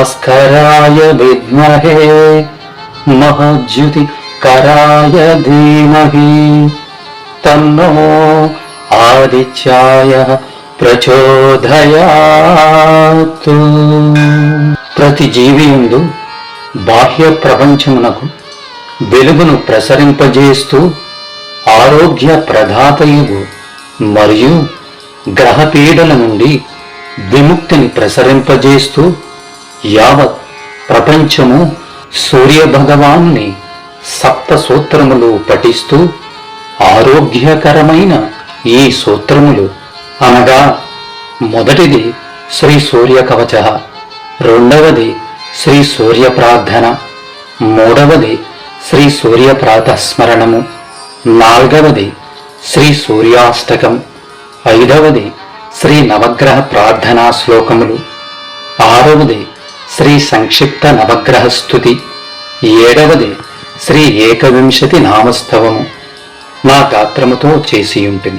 భాస్కరాయ విద్మహే మహద్యుతి కరాయ ధీమహి తన్నో ఆదిత్యాయ ప్రచోదయాత్ ప్రతి జీవియందు బాహ్య ప్రపంచమునకు వెలుగును ప్రసరింపజేస్తూ ఆరోగ్య ప్రదాతయుగు మరియు గ్రహపీడల నుండి విముక్తిని ప్రసరింపజేస్తూ యావత్ ప్రపంచము సూర్య భగవాన్ని సప్త సూత్రములు పఠిస్తూ ఆరోగ్యకరమైన ఈ సూత్రములు అనగా మొదటిది శ్రీ సూర్య కవచ రెండవది శ్రీ సూర్య ప్రార్థన మూడవది శ్రీ సూర్య ప్రాతస్మరణము నాలుగవది శ్రీ సూర్యాష్టకం ఐదవది శ్రీ నవగ్రహ ప్రార్థనా శ్లోకములు ఆరవది శ్రీ సంక్షిప్త నవగ్రహ స్థుతి ఏడవది శ్రీ ఏకవింశతి నామస్తవము. నా గాత్రముతో చేసియుంటిని.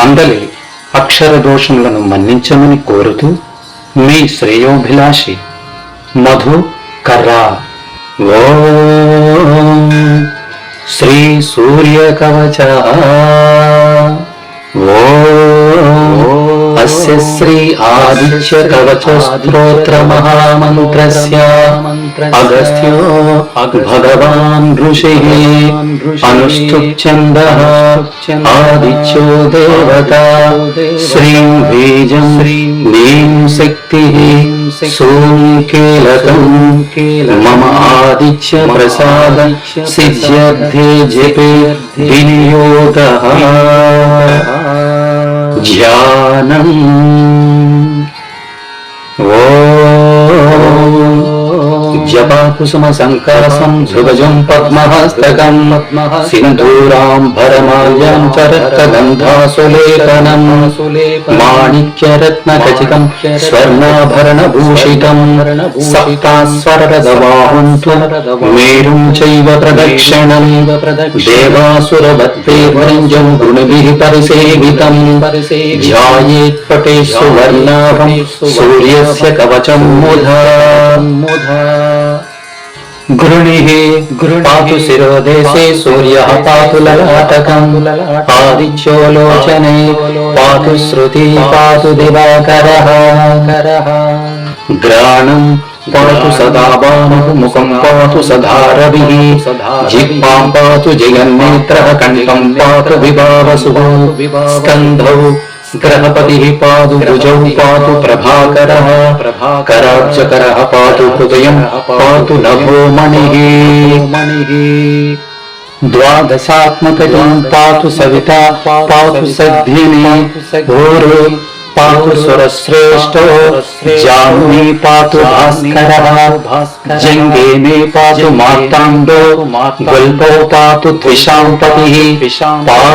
అందలి అక్షర దోషములను మన్నించమని కోరుతూ మీ శ్రేయోభిలాషి మధు కర్రా. ఓ శ్రీ సూర్య కవచ ఓ అస్య శ్రీ ఆదిత్య కవచ స్తోత్ర మహామంత్రస్య అగస్త్యో భగవాన్ ఋషి అనుష్ఠుప్ఛంద ఆదిత్యో దేవత శ్రీం బీజం నీం శక్తి సోంకేలకం మమ ఆదిత్య ప్రసాద సిద్ధ్యర్థే జపే వినియోగ ధ్యానం జపాకుసుమ సంకాసం ధ్రువజం పద్మహస్తకం సింధూరాంబరమాల్యం చ రక్తగంధాసులేపనం మాణిక్యరత్న ఖచితం స్వర్ణాభరణ భూషితం సప్తాస్వరదవాహుం మేరుం చైవ ప్రదక్షిణం దేవాసురవత్తే భృంజం గుణభిः పరిసేవితం ధ్యాయేత్ పటే సువర్ణాభం సూర్యస్య కవచం ముధా గృణిः పాతు శిరోదేశే సూర్యः పాతు లలాటకం ఆదిత్యో లోచనే పాతు శృతి పాతు దివాకరः గ్రాణం పాతు సదా బాణుः ముఖం పాతు సదా రవిः జిహ్వాం పాతు జగన్నేత్రः కంఠం పాతు విభావసుः స్కంధౌ ग्रहपतिः पाज पा प्रभाकर। प्रभाकर। कराब्जकरः पातु हृदयं पातु मणि। मणिः। द्वादशात्मकजं पातु सविता पा सद्धिनी भूर् पा सुरश्रेष्ठो जाह्नवी पा भास्कर। जंगे मे पा मतांडो गल्पो पा त्विषां पति पा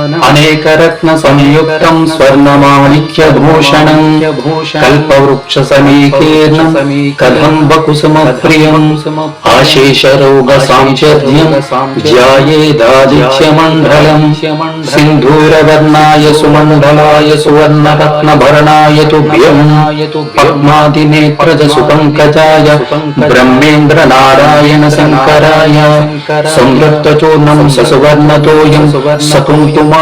अनेक रत्न संयुक्त स्वर्ण मणिक्य भूषण कलवृक्ष समीकर्ण कथम बकुसुम प्रिय आशेष रोग अनेकरत्नसंयुक्तं स्वर्णमाणिक्यभूषणं कल्पवृक्षसमीकीर्णं कदम्बकुसुमप्रियं आशेषरोगसाम्यध्यं ज्यायेदादित्यमण्डलं सिन्धूरवर्णाय सुमण्डलाय सुवर्णरत्नभरणाय तुभ्यं पद्मादिनेत्रज सुपङ्कजाय ब्रह्मेन्द्रनारायणशङ्कराय सुवर्ण ससुवर्णतोयं सकुंतुमा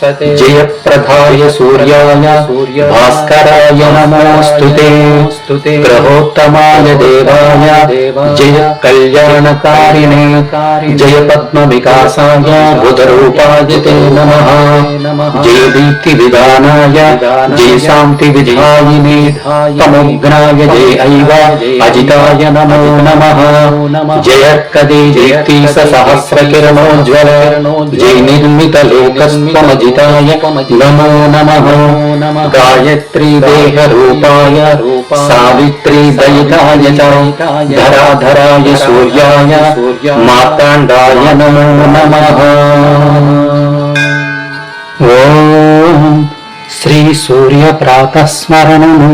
जयप्रधाय सूर्याय भास्कराय नमोऽस्तु ते ग्रहोत्तमाय देवाय जय कल्याणकारिणे जय पद्मविकासाय बुधरूपाय ते नमः। जय दीप्तिविदानाय जय शान्तिविधायिने तमुग्नाय जय ऐव। अजिताय नमो नमः। जयर्कदे जयतीसहस्रकिरणोज्ज्वल जय निर्मितलोकस्त्वमजि అజితాయ నమో నమః. గాయత్రీ దేహ రూపాయ సావిత్రీ దయితాయ ధరాధరాయ సూర్యాయ మార్తాండాయ నమో నమః. ఓం శ్రీ సూర్య ప్రాతస్మరణము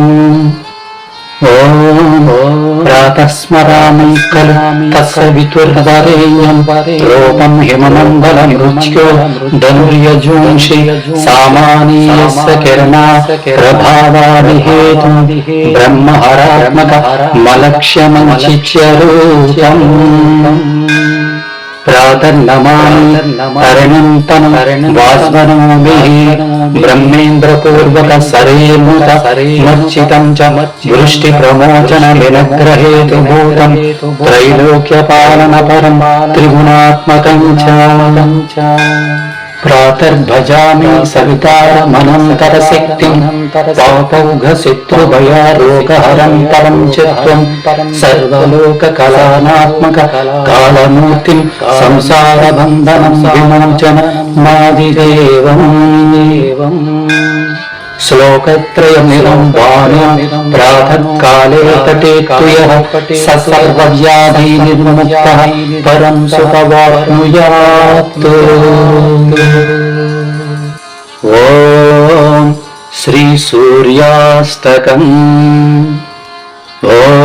ప్రాతస్మరామి కలామి తస్య వితుర్వరేయం రూపం హిమమండల మృత్యో ధనుర్యజోంషి సామానీయస్య కిరణా ప్రభావాది హేతు బ్రహ్మహరాత్మక మలక్ష్యమంచిత్యరూపం ప్రాతర్నమామి తరణం తను వాస్వనోభిః ब्रह्मेन्द्रपूर्वक सरेमुत मर्चितं च त्रैलोक्य पालन त्रैलोक्यपालनपरं त्रिगुणात्मकं च పాలన పరం త్రిగుణాత్మకం చ ప్రాతర్భజామి సవితారమనంతర శక్తిం పాపౌఘ శత్రుభయారోగహరం పరం చిత్వం సర్వలోక కళానాత్మక కాలమూర్తిం సంసార బంధనం విమోచన మాదిదేవం శ్లోకత్రయమిదం వాణ్యం ప్రాతకాలే పఠేత్తుయః స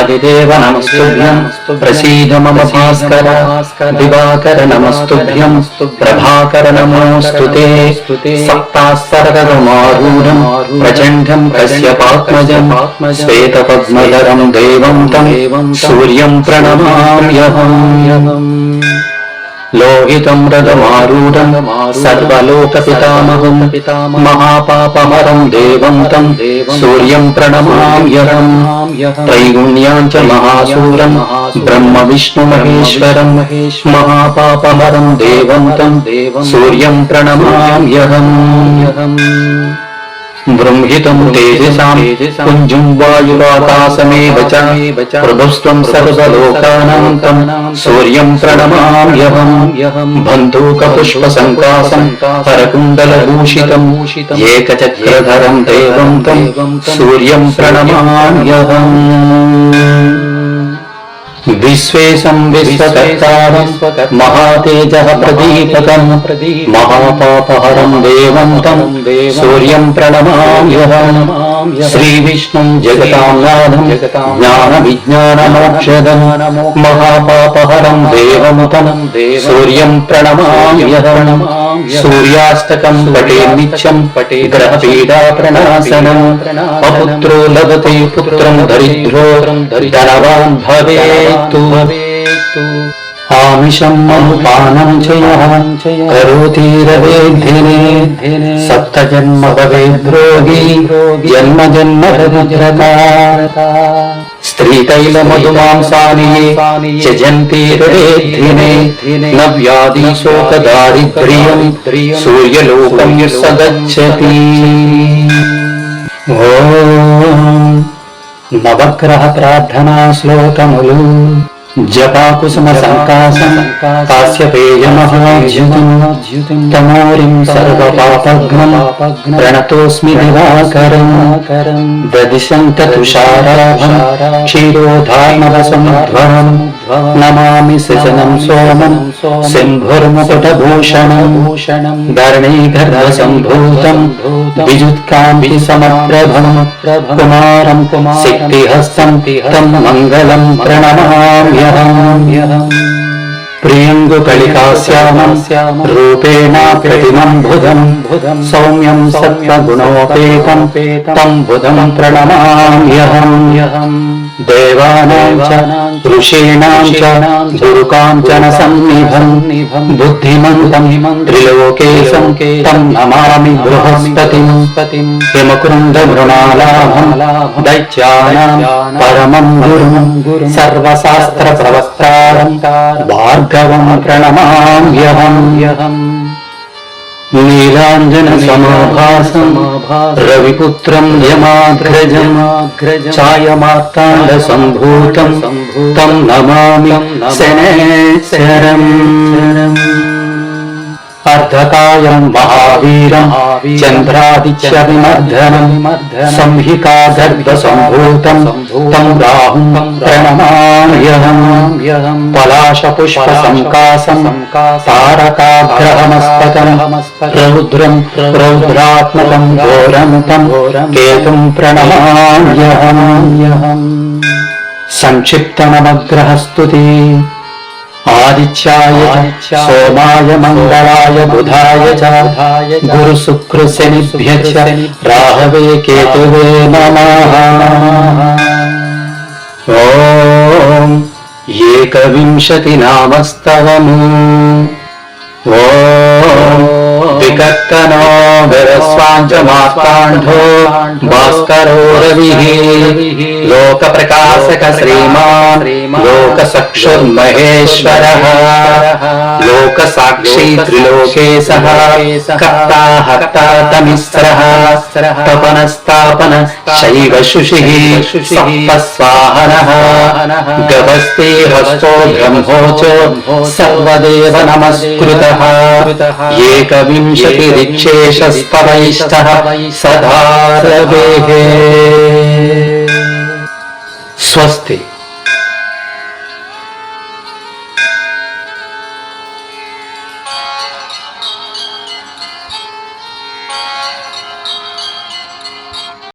ఆదిదేవ నమస్తుభ్యం ప్రసీద మమ భాస్కర. దివాకర నమస్తుభ్యం ప్రభాకర నమోస్తుతే సప్తాస్తరగమారూఢం ప్రచండం కశ్యపాత్మజం శ్వేతపద్మధరం దేవం తం సూర్యం ప్రణమామ్యహం. లోహితం రథమారూఢం సర్వలోక పితామహం మహాపాపమరం దేవం తం సూర్యం ప్రణమామ్యహం త్రైగుణ్యాం చ మహాసూరం బ్రహ్మ విష్ణు మహేశ్వరం మహాపాపమరం దేవం తం సూర్యం ప్రణమామ్యహం బృంహితం తేజసాం పుంజుం వాయురాకాశమేవ చ ప్రభుస్త్వం సర్వలోకానాం తం సూర్యం ప్రణమామ్యహం బంధూక పుష్ప సంకాసం హరకుండల భూషితం ఏకచక్రధరం దేవం తం సూర్యం ప్రణమామ్యహం महातेज प्रदीपक महापापहर प्रदीपकम् महापापहरं देवं तं सूर्यं प्रणमाम्यहम् श्रीविष्णुं जगतां नाथं ज्ञानविज्ञानमोक्षदं महापापहरं देवं तं सूर्यं प्रणमाम्यहम् पटे नित्यं पटे ग्रहपीडा प्रणासनम् अपुत्रो लभते पुत्रं दरिद्रो धनवान् भवेत्। భవేత్తు భవేత్తు ఆమిషం మనుపానం చేయహం కరోతీరవేద్ధినే. సప్త జన్మ భవేద్రోగి జన్మ జన్మ స్త్రీతైల మధుమాంసాని యజంతి రవేద్ధినే. న వ్యాధి శోక దారిద్ర్యం. సూర్యలోకం సగచ్చతి. ఓ నవగ్రహ ప్రార్థనా శ్లోకములు. జపాకుసుమ సంకాసం కాశ్యపేయమహాద్యుతిం తమోరిం సర్వపాపఘ్నం ప్రణతోస్మి దివాకరం దదిశంత తుషారాభం క్షీరోధార్మవసముద్భవం నమామి సజనం సోమం సింభుర్ముకుటభూషణం ధరణీగర్భసంభూతం విద్యుత్కాంతి సమప్రభం కుమారం శక్తిహస్తం తం మంగళం ప్రణమామ్యహం ప్రియంగు కలికాశ్యామం రూపేణ ప్రతిమం బుధం సౌమ్యం సత్వగుణోపేతం తం బుధం ప్రణమామ్యహం దేవానాం చ ఋషీణాం చ గురుకాంచన సన్నిభం బుద్ధిమంతం త్రిలోకేశం తం నమామి బృహస్పతిం హిమకృంద మృణాలాభం దైత్యానాం పరమం గురుం సర్వశాస్త్ర ప్రవక్తారం భార్గవం ప్రణమామ్యహం నీలాంజన సమాభాసం రవిపుత్రం యమాగ్రజం ఛాయమార్తాండ సంభూతం తం నమామి శనేశ్వరం అర్ధకాయం మహావీరం చంద్రాదిత్య విమర్ధనం సంహికా గర్భ సంభూతం తం రాహుం ప్రణమామ్యహం పలాశ పుష్ప సంకాసం తారకాగ్రహమస్తకం రౌద్రం రౌద్రాత్మకం ఘోరం తం కేతుం ప్రణమామ్యహం సంక్షిప్తమగ్రహస్తుతి ఆదిత్యాయ చ, ఏకవింశతి నామస్తవము ఓం వికర్తనో విరస్వాంచమాస్తాంఢో భాస్కరో రవిః లోక ప్రకాశక శ్రీమాన్ లోక సక్షుర్మహేశ్వరः లోక సాక్షి త్రిలోకేశः కర్తా హర్తా తమిస్రः తపనస్తాపన శైవ శుషిः సప్తస్వాహనः గవస్తే హస్తో బ్రహ్మోచో సర్వదేవ నమస్కృతः ఏకవింశతిరిక్షేషస్తవైష్టः సదారవేः స్వస్తి